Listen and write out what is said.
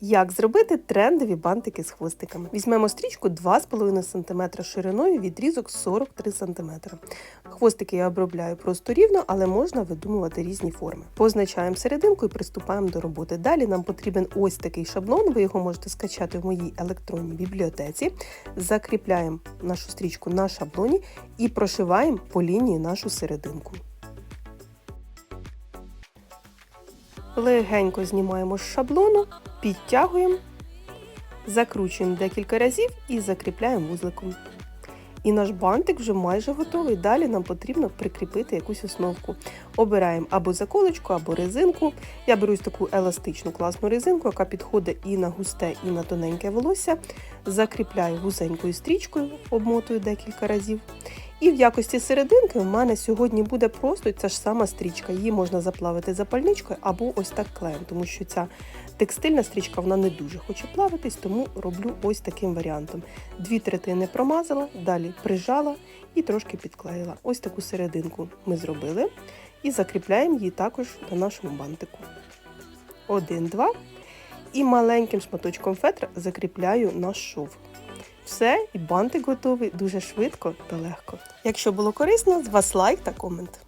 Як зробити трендові бантики з хвостиками? Візьмемо стрічку 2,5 см шириною, відрізок 43 см. Хвостики я обробляю просто рівно, але можна видумувати різні форми. Позначаємо серединку і приступаємо до роботи. Далі нам потрібен ось такий шаблон, ви його можете скачати в моїй електронній бібліотеці. Закріпляємо нашу стрічку на шаблоні і прошиваємо по лінії нашу серединку. Легенько знімаємо з шаблону, підтягуємо, закручуємо декілька разів і закріпляємо вузликом. І наш бантик вже майже готовий. Далі нам потрібно прикріпити якусь основку. Обираємо або заколочку, або резинку. Я беру таку еластичну класну резинку, яка підходить і на густе, і на тоненьке волосся. Закріпляю вузенькою стрічкою, обмотую декілька разів. І в якості серединки у мене сьогодні буде просто ця ж сама стрічка. Її можна заплавити запальничкою або ось так клеєм, тому що ця текстильна стрічка вона не дуже хоче плавитись, тому роблю ось таким варіантом. Дві третини промазала, далі прижала і трошки підклеїла. Ось таку серединку ми зробили і закріпляємо її також на нашому бантику. Один, два. І маленьким шматочком фетра закріпляю наш шов. Все, і бантик готовий дуже швидко та легко. Якщо було корисно, з вас лайк та комент.